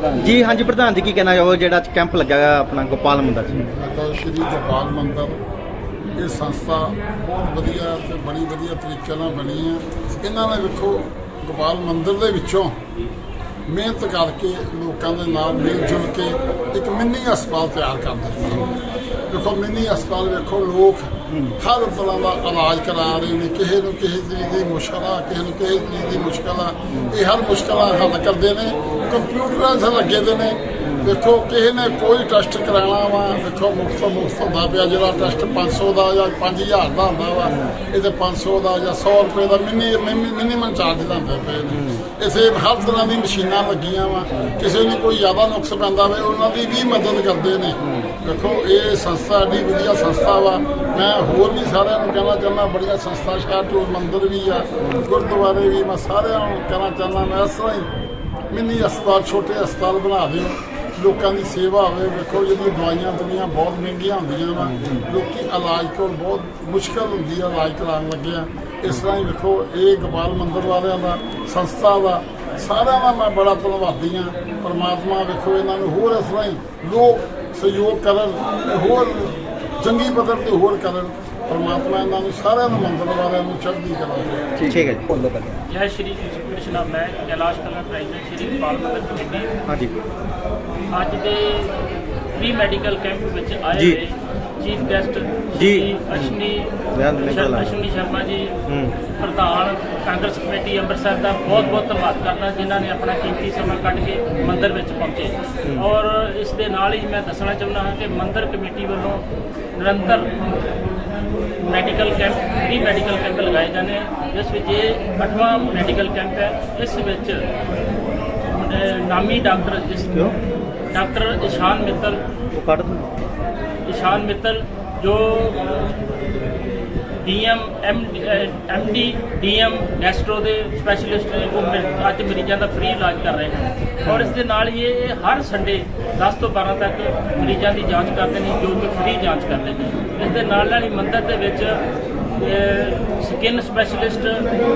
ਪ੍ਰਧਾਨ ਜੀ ਹਾਂਜੀ ਪ੍ਰਧਾਨ ਜੀ ਕੀ ਕਹਿਣਾ ਚਾਹੋਗੇ? ਜਿਹੜਾ ਅੱਜ ਕੈਂਪ ਲੱਗਾ ਹੋਇਆ ਆਪਣਾ ਗੋਪਾਲ ਮੰਦਰ ਮਾਤਾ ਸ਼੍ਰੀ ਗੋਪਾਲ ਮੰਦਰ ਇਹ ਸੰਸਥਾ ਬਹੁਤ ਵਧੀਆ ਤੇ ਬੜੀ ਵਧੀਆ ਤਰੀਕੇ ਨਾਲ ਬਣੀ ਆ ਇਹਨਾਂ ਨੇ ਵੇਖੋ ਗੋਪਾਲ ਮੰਦਰ ਦੇ ਵਿੱਚੋਂ ਮਿਹਨਤ ਕਰਕੇ ਲੋਕਾਂ ਦੇ ਨਾਲ ਮਿਲ ਜੁਲ ਕੇ ਇੱਕ ਮਿੰਨੀ ਹਸਪਤਾਲ ਤਿਆਰ ਕਰ ਦਿੱਤਾ। ਦੇਖੋ ਮਿੰਨੀ ਹਸਪਤਾਲ ਵੇਖੋ ਲੋਕ ਹਰ ਤਰ੍ਹਾਂ ਦਾ ਇਲਾਜ ਕਰਾ ਰਹੇ ਨੇ, ਕਿਸੇ ਨੂੰ ਕਿਸੇ ਚੀਜ਼ ਦੀ ਮੁਸ਼ਕਲ ਆ ਕਿਸੇ ਨੂੰ ਕਿਸੇ ਚੀਜ਼ ਦੀ ਮੁਸ਼ਕਲ। ਆ ਇਹ ਹਰ ਮੁਸ਼ਕਲਾਂ ਹੱਲ ਕਰਦੇ ਨੇ, ਕੰਪਿਊਟਰਾਂ 'ਤੇ ਲੱਗੇ ਦੇ ਨੇ। ਦੇਖੋ, ਕਿਸੇ ਨੇ ਕੋਈ ਟੈਸਟ ਕਰਾਉਣਾ ਵਾ, ਦੇਖੋ ਮੁਫਤ ਮੁਫਤ ਹੁੰਦਾ ਪਿਆ ਜਿਹੜਾ ਟੈਸਟ 500 ਦਾ ਜਾਂ 5000 ਦਾ ਹੁੰਦਾ ਵਾ, ਇਹ ਤੇ 500 ਦਾ ਜਾਂ 100 ਰੁਪਏ ਦਾ ਮਿਨੀ ਮਿਨੀਮਮ ਚਾਰਜ ਲਾਉਂਦੇ ਪਏ ਨੇ। ਇਸੇ ਹਰ ਤਰ੍ਹਾਂ ਦੀ ਮਸ਼ੀਨਾਂ ਲੱਗੀਆਂ ਵਾ, ਕਿਸੇ ਨੂੰ ਕੋਈ ਜ਼ਿਆਦਾ ਨੁਕਸ ਪੈਂਦਾ ਵੇ, ਉਹਨਾਂ ਦੀ ਵੀ ਮਦਦ ਕਰਦੇ ਨੇ। ਦੇਖੋ, ਇਹ ਸੰਸਥਾ ਏਡੀ ਵਧੀਆ ਸੰਸਥਾ ਵਾ। ਮੈਂ ਹੋਰ ਵੀ ਸਾਰਿਆਂ ਨੂੰ ਕਹਿਣਾ ਚਾਹੁੰਦਾ, ਬੜੀਆਂ ਸੰਸਥਾ ਸ਼ਹਿਰ ਤੋਂ ਮੰਦਿਰ ਵੀ ਆ, ਗੁਰਦੁਆਰੇ ਵੀ, ਮੈਂ ਸਾਰਿਆਂ ਨੂੰ ਕਹਿਣਾ ਚਾਹੁੰਦਾ, ਮੈਂ ਇਸ ਤਰ੍ਹਾਂ ਹੀ ਮਿੰਨੀ ਹਸਪਤਾਲ, ਛੋਟੇ ਹਸਪਤਾਲ ਬਣਾ ਦਿਓ। ਲੋਕਾਂ ਦੀ ਸੇਵਾ ਹੋਵੇ ਵੇਖੋ ਜਿਹੜੀਆਂ ਦਵਾਈਆਂ ਦੁਨੀਆਂ ਬਹੁਤ ਮਹਿੰਗੀਆਂ ਹੁੰਦੀਆਂ ਵਾ, ਲੋਕੀ ਇਲਾਜ ਕੋਲ ਬਹੁਤ ਮੁਸ਼ਕਲ ਹੁੰਦੀ ਆ, ਇਲਾਜ ਕਰਾਉਣ ਲੱਗੇ ਆ। ਇਸ ਤਰ੍ਹਾਂ ਹੀ ਵੇਖੋ ਇਹ ਗੋਪਾਲ ਮੰਦਰ ਵਾਲਿਆਂ ਦਾ ਸੰਸਥਾ ਦਾ ਸਾਰਿਆਂ ਦਾ ਮੈਂ ਬੜਾ ਧੰਨਵਾਦੀ ਆ। ਪਰਮਾਤਮਾ ਵੇਖੋ ਇਹਨਾਂ ਨੂੰ ਹੋਰ ਇਸ ਤਰ੍ਹਾਂ ਹੀ ਲੋਕ ਸਹਿਯੋਗ ਕਰਨ ਹੋਰ ਚੰਗੀ ਪੱਧਰ ਤੇ ਹੋਰ ਕਰਨ ਪਰਮਾਤਮਾ ਇਹਨਾਂ ਨੂੰ ਸਾਰਿਆਂ ਨੂੰ ਮੰਦਰ ਵਾਲਿਆਂ ਨੂੰ ਚੜ੍ਹਦੀ ਦੇ। ਠੀਕ ਹੈ ਜੀ। ਬੋਲੋ ਪਹਿਲਾਂ ਜੈ ਸ਼੍ਰੀ ਕ੍ਰਿਸ਼ਨਾ ਮੈਂ ਕੈਲਾਸ਼ ਕਲਾ ਪ੍ਰੈਜ਼ੀਡੈਂਟ ਸ਼੍ਰੀ ਗੋਪਾਲ ਮੰਦਰ ਕਮੇਟੀ ਹਾਂਜੀ। ਅੱਜ ਦੇ ਪ੍ਰੀ ਮੈਡੀਕਲ ਕੈਂਪ ਵਿੱਚ ਆਏ ਜੀ। ਹੋਏ ਚੀਫ ਗੈਸਟ ਜੀ। ਅਸ਼ਨੀ। ਅਸ਼ਵਨੀ ਸ਼ਰਮਾ ਜੀ ਪ੍ਰਧਾਨ ਕਾਂਗਰਸ ਕਮੇਟੀ ਅੰਮ੍ਰਿਤਸਰ ਦਾ ਬਹੁਤ ਬਹੁਤ ਧੰਨਵਾਦ ਕਰਦਾ ਜਿਨ੍ਹਾਂ ਨੇ ਆਪਣਾ ਕੀਮਤੀ ਸਮਾਂ ਕੱਢ ਕੇ ਮੰਦਿਰ ਵਿੱਚ ਪਹੁੰਚੇ। ਔਰ ਇਸ ਦੇ ਨਾਲ ਹੀ ਮੈਂ ਦੱਸਣਾ ਚਾਹੁੰਦਾ ਹਾਂ ਕਿ ਮੰਦਿਰ ਕਮੇਟੀ ਵੱਲੋਂ ਨਿਰੰਤਰ medical camp free medical camp ਲਗਾਏ ਜਾਂਦੇ ਜਿਸ ਵਿੱਚ ਇਹ ਅੱਠਵਾਂ ਮੈਡੀਕਲ ਕੈਂਪ ਹੈ। ਇਸ ਵਿੱਚ ਨਾਮੀ ਡਾਕਟਰ ਜਿਸ ਡਾਕਟਰ ਇਸ਼ਾਨ ਮਿੱਤਲ ਉਹ ਕੱਢ ਦੋ ਇਸ਼ਾਨ ਮਿੱਤਲ, ਜੋ ਡੀਐਮ ਐਮਡੀ ਡੀਐਮ ਗੈਸਟਰੋ ਦੇ ਸਪੈਸ਼ਲਿਸਟ ਨੇ, ਉਹ ਮਰੀ- ਅੱਜ ਮਰੀਜ਼ਾਂ ਦਾ ਫ੍ਰੀ ਇਲਾਜ ਕਰ ਰਹੇ ਹਨ ਔਰ ਇਸ ਦੇ ਨਾਲ ਹੀ ਇਹ ਹਰ ਸੰਡੇ 10 ਤੋਂ 12 ਤੱਕ ਮਰੀਜ਼ਾਂ ਦੀ ਜਾਂਚ ਕਰਦੇ ਨੇ, ਜੋ ਕਿ ਫ੍ਰੀ ਜਾਂਚ ਕਰਦੇ ਨੇ। ਇਸ ਦੇ ਨਾਲ ਨਾਲ ਹੀ ਮੰਦਰ ਦੇ ਵਿੱਚ ਸਕਿਨ ਸਪੈਸ਼ਲਿਸਟ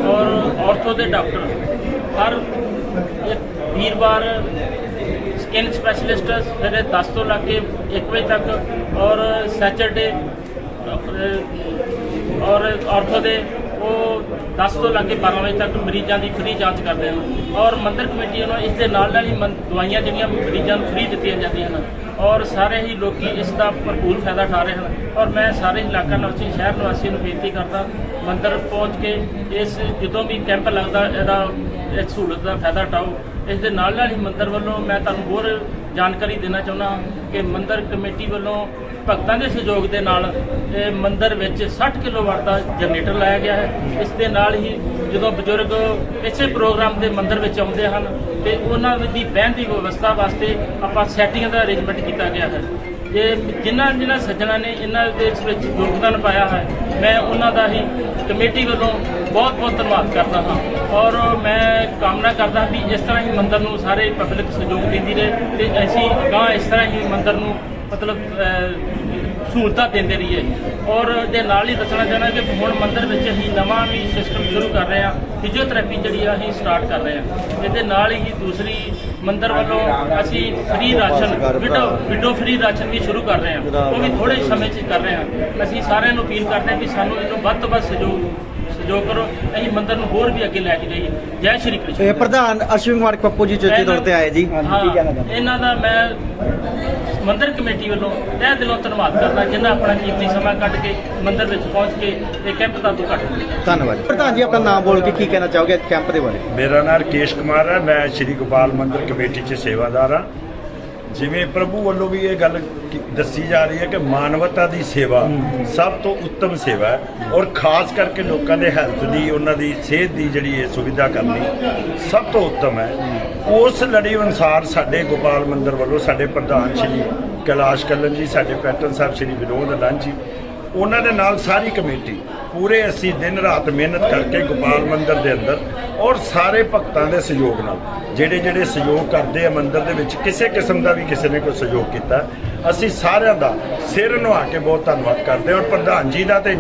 ਔਰ ਆਰਥੋ ਦੇ ਡਾਕਟਰ ਹਰ ਵੀਰਵਾਰ ਸਕਿਨ ਸਪੈਸ਼ਲਿਸਟ ਸਵੇਰੇ 10 ਤੋਂ ਲੱਗ ਕੇ 1 ਵਜੇ ਤੱਕ ਔਰ ਸੈਚਰਡੇ ਔਰ ਆਰਥੋ ਦੇ ਉਹ 10 ਤੋਂ ਲੱਗ ਕੇ 12 ਵਜੇ ਤੱਕ ਮਰੀਜ਼ਾਂ ਦੀ ਫ੍ਰੀ ਜਾਂਚ ਕਰਦੇ ਹਨ। ਔਰ ਮੰਦਰ ਕਮੇਟੀ ਵੱਲੋਂ ਇਸ ਦੇ ਨਾਲ ਨਾਲ ਹੀ ਮੰ- ਦਵਾਈਆਂ ਜਿਹੜੀਆਂ ਮਰੀਜ਼ਾਂ ਨੂੰ ਫ੍ਰੀ ਦਿੱਤੀਆਂ ਜਾਂਦੀਆਂ ਹਨ। ਔਰ ਸਾਰੇ ਹੀ ਲੋਕੀ ਇਸ ਦਾ ਭਰਪੂਰ ਫਾਇਦਾ ਉਠਾ ਰਹੇ ਹਨ। ਔਰ ਮੈਂ ਸਾਰੇ ਇਲਾਕਾ ਨਿਵਾਸੀ ਸ਼ਹਿਰ ਨਿਵਾਸੀਆਂ ਨੂੰ ਬੇਨਤੀ ਕਰਦਾ, ਮੰਦਰ ਪਹੁੰਚ ਕੇ ਇਸ ਜਦੋਂ ਵੀ ਕੈਂਪ ਲੱਗਦਾ, ਇਹਦਾ, ਇਸ ਸਹੂਲਤ ਦਾ ਫਾਇਦਾ ਉਠਾਓ। ਇਸ ਦੇ ਨਾਲ ਨਾਲ ਹੀ ਮੰਦਰ ਵੱਲੋਂ ਮੈਂ ਤੁਹਾਨੂੰ ਹੋਰ ਜਾਣਕਾਰੀ ਦੇਣਾ ਚਾਹੁੰਦਾ ਕਿ ਮੰਦਰ ਕਮੇਟੀ ਵੱਲੋਂ ਭਗਤਾਂ ਦੇ ਸਹਿਯੋਗ ਦੇ ਨਾਲ, ਇਹ ਮੰਦਰ ਵਿੱਚ 60 ਕਿਲੋਵਾਟ ਦਾ ਜਨਰੇਟਰ ਲਾਇਆ ਗਿਆ ਹੈ। ਇਸ ਦੇ ਨਾਲ ਹੀ ਜਦੋਂ ਬਜ਼ੁਰਗ ਇਸੇ ਪ੍ਰੋਗਰਾਮ ਦੇ ਮੰਦਰ ਵਿੱਚ ਆਉਂਦੇ ਹਨ, ਤੇ ਉਹਨਾਂ ਦੀ ਬਹਿਣ ਦੀ ਵਿਵਸਥਾ ਵਾਸਤੇ ਆਪਾਂ ਸੈਟਿੰਗ ਦਾ ਅਰੇਂਜਮੈਂਟ ਕੀਤਾ ਗਿਆ ਹੈ। ਇਹ ਜਿਨ੍ਹਾਂ ਜਿਨ੍ਹਾਂ ਸੱਜਣਾ ਨੇ ਇਹਨਾਂ ਦੇ ਇਸ ਵਿੱਚ ਯੋਗਦਾਨ ਪਾਇਆ ਹੈ, ਮੈਂ ਉਹਨਾਂ ਦਾ ਹੀ ਕਮੇਟੀ ਵੱਲੋਂ ਬਹੁਤ ਬਹੁਤ ਧੰਨਵਾਦ ਕਰਦਾ ਹਾਂ। ਔਰ ਮੈਂ ਕਾਮਨਾ ਕਰਦਾ ਵੀ ਇਸ ਤਰ੍ਹਾਂ ਹੀ ਮੰਦਰ ਨੂੰ ਸਾਰੇ ਪਬਲਿਕ ਸਹਿਯੋਗ ਦਿੰਦੀ ਰਹੇ ਤੇ ਅਸੀਂ ਅਗਾਂਹ ਇਸ ਤਰ੍ਹਾਂ ਹੀ ਮੰਦਰ ਨੂੰ ਮਤਲਬ ਸਹੂਲਤਾਂ ਦਿੰਦੇ ਰਹੀਏ। ਔਰ ਦੇ ਨਾਲ ਹੀ ਦੱਸਣਾ ਚਾਹੁੰਦਾ ਕਿ ਹੁਣ ਮੰਦਰ ਵਿੱਚ ਅਸੀਂ ਨਵਾਂ ਵੀ ਸਿਸਟਮ ਸ਼ੁਰੂ ਕਰ ਰਹੇ ਹਾਂ। ਫਿਜ਼ੀਓਥੈਰੇਪੀ ਜਿਹੜੀ ਆ, ਅਸੀਂ ਸਟਾਰਟ ਕਰ ਰਹੇ ਹਾਂ। ਇਹਦੇ ਨਾਲ ਹੀ ਦੂਸਰੀ ਮੰਦਰ ਵੱਲੋਂ ਅਸੀਂ free ration widow widow free ration ਵੀ ਸ਼ੁਰੂ ਕਰ ਰਹੇ ਹਾਂ। ਉਹ ਵੀ ਥੋੜੇ ਸਮੇਂ 'ਚ ਕਰ ਰਹੇ ਹਾਂ। ਅਸੀਂ ਸਾਰਿਆਂ ਨੂੰ ਅਪੀਲ ਕਰਦੇ ਹਾਂ ਵੀ ਸਾਨੂੰ ਇਹਨੂੰ ਵੱਧ ਤੋਂ ਵੱਧ ਸਹਿਯੋਗ ਸਹਿਯੋਗ ਕਰੋ ਅਸੀਂ ਮੰਦਰ ਨੂੰ ਹੋਰ ਵੀ ਅੱਗੇ ਲੈ ਕੇ ਜਾਈਏ। ਜੈ ਸ਼੍ਰੀ ਕ੍ਰਿਸ਼ਨ। ਇਹ ਪ੍ਰਧਾਨ ਅਸ਼ਵਿਨ ਕੁਮਾਰ ਪੱਪੂ ਜੀ ਚੌਥੀ ਤੌਰ ਤੇ ਆਏ ਜੀ। ਇਹਨਾਂ ਦਾ ਮੈਂ ਮੰਦਰ ਕਮੇਟੀ ਵੱਲੋਂ ਤਹਿ ਦਿਲੋਂ ਧੰਨਵਾਦ ਕਰਦਾ ਜਿਨ੍ਹਾਂ ਆਪਣਾ ਕੀਮਤੀ ਸਮਾਂ ਕੱਢ ਕੇ ਮੰਦਰ ਵਿੱਚ ਪਹੁੰਚ ਕੇ ਇਹ ਕੈਂਪ ਦਾ ਉਦਘਾਟਨ ਕੀਤਾ। ਧੰਨਵਾਦ ਪ੍ਰਧਾਨ ਜੀ ਆਪਣਾ ਨਾਮ ਬੋਲ ਕੇ ਕੀ ਕਹਿਣਾ ਚਾਹੋਗੇ ਕੈਂਪ ਦੇ ਬਾਰੇ? ਮੇਰਾ ਨਾਮ ਰਕੇਸ਼ ਕੁਮਾਰ ਹੈ ਮੈਂ ਸ਼੍ਰੀ ਗੋਪਾਲ ਮੰਦਿਰ ਕਮੇਟੀ 'ਚ ਸੇਵਾਦਾਰ ਹਾਂ। ਜਿਵੇਂ ਪ੍ਰਭੂ ਵੱਲੋਂ ਵੀ ਇਹ ਗੱਲ ਕੀ- ਦੱਸੀ ਜਾ ਰਹੀ ਹੈ ਕਿ ਮਾਨਵਤਾ ਦੀ ਸੇਵਾ ਸਭ ਤੋਂ ਉੱਤਮ ਸੇਵਾ ਹੈ ਔਰ ਖਾਸ ਕਰਕੇ ਲੋਕਾਂ ਦੇ ਹੈਲਥ ਦੀ ਉਹਨਾਂ ਦੀ ਸਿਹਤ ਦੀ ਜਿਹੜੀ ਇਹ ਸੁਵਿਧਾ ਕਰਨੀ ਸਭ ਤੋਂ ਉੱਤਮ ਹੈ। ਉਸ ਲੜੀ ਅਨੁਸਾਰ ਸਾਡੇ ਗੋਪਾਲ ਮੰਦਿਰ ਵੱਲੋਂ ਸਾਡੇ ਪ੍ਰਧਾਨ ਸ਼੍ਰੀ ਕੈਲਾਸ਼ ਕੱਲਨ ਜੀ ਸਾਡੇ ਪੈਟਰਨ ਸਾਹਿਬ ਸ਼੍ਰੀ ਵਿਨੋਦ ਅਲੰਜ ਜੀ ਉਹਨਾਂ ਦੇ ਨਾਲ ਸਾਰੀ ਕਮੇਟੀ ਪੂਰੇ ਅਸੀਂ ਦਿਨ ਰਾਤ ਮਿਹਨਤ ਕਰਕੇ ਗੋਪਾਲ ਮੰਦਿਰ ਦੇ ਅੰਦਰ ਔਰ ਸਾਰੇ ਭਗਤਾਂ ਦੇ ਸਹਿਯੋਗ ਨਾਲ ਜਿਹੜੇ ਜਿਹੜੇ ਸਹਿਯੋਗ ਕਰਦੇ ਆ ਮੰਦਿਰ ਦੇ ਵਿੱਚ, ਕਿਸੇ ਕਿਸਮ ਦਾ ਵੀ ਕਿਸੇ ਨੇ ਕੋਈ ਸਹਿਯੋਗ ਕੀਤਾ, ਅਸੀਂ ਸਾਰਿਆਂ ਦਾ ਸਿਰ ਨਵਾ ਕੇ ਬਹੁਤ ਧੰਨਵਾਦ ਕਰਦੇ ਹਾਂ। ਔਰ ਪ੍ਰਧਾਨ ਜੀ ਦਾ ਤੇ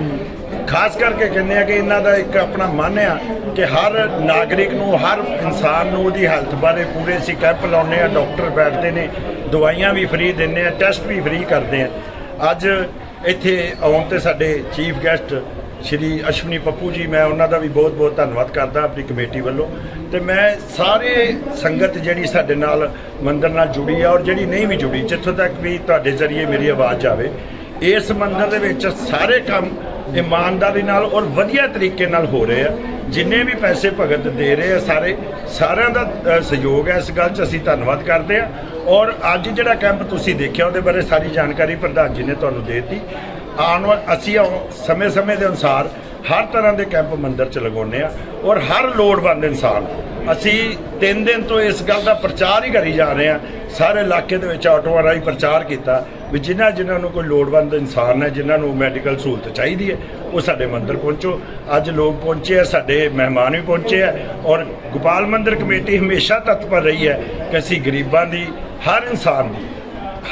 ਖਾਸ ਕਰਕੇ ਕਹਿੰਦੇ ਆ ਕਿ ਇਹਨਾਂ ਦਾ ਇੱਕ ਆਪਣਾ ਮਨ ਆ ਕਿ ਹਰ ਨਾਗਰਿਕ ਨੂੰ, ਹਰ ਇਨਸਾਨ ਨੂੰ ਉਹਦੀ ਹੈਲਥ ਬਾਰੇ ਪੂਰੇ ਅਸੀਂ ਕੈਂਪ ਲਾਉਂਦੇ ਆ ਡਾਕਟਰ ਬੈਠਦੇ ਨੇ, ਦਵਾਈਆਂ ਵੀ ਫ੍ਰੀ ਦਿੰਦੇ ਆ, ਟੈਸਟ ਵੀ ਫ੍ਰੀ ਕਰਦੇ ਆ। ਅੱਜ ਇੱਥੇ ਆਉਣ ਤੇ ਸਾਡੇ ਚੀਫ ਗੈਸਟ ਸ਼੍ਰੀ ਅਸ਼ਵਨੀ ਪੱਪੂ ਜੀ, ਮੈਂ ਉਹਨਾਂ ਦਾ ਵੀ ਬਹੁਤ-ਬਹੁਤ ਧੰਨਵਾਦ ਕਰਦਾ ਆਪਣੀ ਕਮੇਟੀ ਵੱਲੋਂ। ਤੇ ਮੈਂ ਸਾਰੇ ਸੰਗਤ ਜਿਹੜੀ ਸਾਡੇ ਨਾਲ ਮੰਦਰ ਨਾਲ ਜੁੜੀ ਆ ਔਰ ਜਿਹੜੀ ਨਹੀਂ ਵੀ ਜੁੜੀ, ਜਿੱਥੋਂ ਤੱਕ ਵੀ ਤੁਹਾਡੇ ਜ਼ਰੀਏ ਮੇਰੀ ਆਵਾਜ਼ ਜਾਵੇ ਇਸ ਮੰਦਰ ਦੇ ਵਿੱਚ ਸਾਰੇ ਕੰਮ ਇਮਾਨਦਾਰੀ ਨਾਲ ਔਰ ਵਧੀਆ ਤਰੀਕੇ ਨਾਲ ਹੋ ਰਹੇ ਆ। ਜਿੰਨੇ ਵੀ ਪੈਸੇ ਭਗਤ ਦੇ ਰਹੇ ਆ, ਸਾਰੇ, ਸਾਰਿਆਂ ਦਾ ਸਹਿਯੋਗ ਹੈ ਇਸ ਗੱਲ 'ਚ। ਅਸੀਂ ਧੰਨਵਾਦ ਕਰਦੇ ਆ। ਔਰ ਅੱਜ ਜਿਹੜਾ ਕੈਂਪ ਤੁਸੀਂ ਦੇਖਿਆ, ਉਹਦੇ ਬਾਰੇ ਸਾਰੀ ਜਾਣਕਾਰੀ ਪ੍ਰਧਾਨ ਜੀ ਨੇ ਤੁਹਾਨੂੰ ਦੇ ਦਿੱਤੀ। ਆਉਣ ਵਾਲ ਅਸੀਂ ਸਮੇਂ-ਸਮੇਂ ਦੇ ਅਨੁਸਾਰ ਹਰ ਤਰ੍ਹਾਂ ਦੇ ਕੈਂਪ ਮੰਦਿਰ 'ਚ ਲਗਾਉਂਦੇ ਆ ਔਰ ਹਰ ਲੋੜਵੰਦ ਇਨਸਾਨ, ਅਸੀਂ ਤਿੰਨ ਦਿਨ ਤੋਂ ਇਸ ਗੱਲ ਦਾ ਪ੍ਰਚਾਰ ਹੀ ਕਰੀ ਜਾ ਰਹੇ ਆ। ਸਾਰੇ ਇਲਾਕੇ ਦੇ ਵਿੱਚ ਆਟੋਆਂ ਰਾਹੀਂ ਪ੍ਰਚਾਰ ਕੀਤਾ ਵੀ ਜਿਨ੍ਹਾਂ ਜਿਨ੍ਹਾਂ ਨੂੰ ਕੋਈ ਲੋੜਵੰਦ ਇਨਸਾਨ ਹੈ, ਜਿਨ੍ਹਾਂ ਨੂੰ ਮੈਡੀਕਲ ਸਹੂਲਤ ਚਾਹੀਦੀ ਹੈ, ਉਹ ਸਾਡੇ ਮੰਦਿਰ ਪਹੁੰਚੋ। ਅੱਜ ਲੋਕ ਪਹੁੰਚੇ ਆ, ਸਾਡੇ ਮਹਿਮਾਨ ਵੀ ਪਹੁੰਚੇ ਆ ਔਰ ਗੋਪਾਲ ਮੰਦਿਰ ਕਮੇਟੀ ਹਮੇਸ਼ਾ ਤਤਪਰ ਰਹੀ ਹੈ ਕਿ ਅਸੀਂ ਗਰੀਬਾਂ ਦੀ, ਹਰ ਇਨਸਾਨ ਦੀ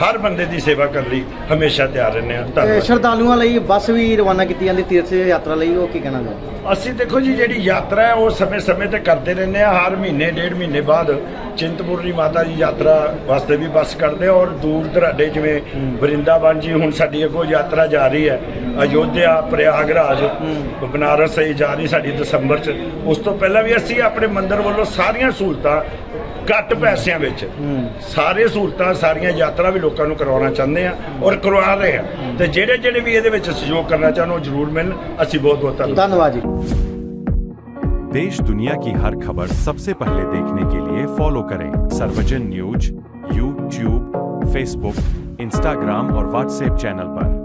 ਹਰ ਬੰਦੇ ਦੀ ਸੇਵਾ ਕਰਨ ਲਈ ਹਮੇਸ਼ਾ ਤਿਆਰ ਰਹਿੰਦੇ ਹਾਂ। ਤੇ ਧੰਨਵਾਦ। ਸ਼ਰਧਾਲੂਆਂ ਲਈ ਬੱਸ ਵੀ ਰਵਾਨਾ ਕੀਤੀ ਜਾਂਦੀ ਤੀਰਥ ਯਾਤਰਾ ਲਈ ਉਹ ਕੀ ਕਹਿਣਾ ਚਾਹੁੰਦੇ ਅਸੀਂ ਦੇਖੋ ਜੀ ਜਿਹੜੀ ਯਾਤਰਾ ਹੈ ਉਹ ਸਮੇਂ-ਸਮੇਂ ਤੇ ਕਰਦੇ ਰਹਿੰਦੇ ਆ ਹਰ ਮਹੀਨੇ ਡੇਢ ਮਹੀਨੇ ਬਾਅਦ ਚਿੰਤਪੁਰਨੀ ਮਾਤਾ ਦੀ ਯਾਤਰਾ ਵਾਸਤੇ ਵੀ ਬੱਸ ਕਰਦੇ ਆ ਔਰ ਦੂਰ ਦਰਾਡੇ ਜਿਵੇਂ ਵਰਿੰਦਾਵਨ ਜੀ ਹੁਣ ਸਾਡੀ ਅੱਗੋਂ ਯਾਤਰਾ ਜਾ ਰਹੀ ਹੈ। ਅਯੋਧਿਆ ਪ੍ਰਯਾਗਰਾਜ ਬਨਾਰਸ ਇਹ ਜਾ ਰਹੀ ਸਾਡੀ ਦਸੰਬਰ ਚ। ਉਸ ਤੋਂ ਪਹਿਲਾਂ ਵੀ ਅਸੀਂ ਆਪਣੇ ਮੰਦਿਰ ਵੱਲੋਂ ਸਾਰੀਆਂ ਸਹੂਲਤਾਂ ਘੱਟ ਪੈਸਿਆਂ ਵਿੱਚ ਸਾਰੇ ਸਹੂਲਤਾਂ ਸਾਰੀਆਂ ਯਾਤਰਾ ਵੀ ਲੋਕਾਂ ਨੂੰ ਕਰਵਾਉਣਾ ਚਾਹੁੰਦੇ ਆ ਔਰ ਕਰਵਾ ਰਹੇ ਆ ਤੇ ਜਿਹੜੇ ਜਿਹੜੇ ਵੀ ਇਹਦੇ ਵਿੱਚ ਸਹਿਯੋਗ ਕਰਨਾ ਚਾਹੁੰਦੇ ਉਹ ਜ਼ਰੂਰ ਮਿਲਣ ਅਸੀਂ ਬਹੁਤ ਬਹੁਤ ਧੰਨਵਾਦ ਧੰਨਵਾਦ ਜੀ देश दुनिया की हर खबर सबसे पहले देखने के लिए फॉलो करें Sarvajan news YouTube Facebook Instagram और व्हाट्सएप चैनल पर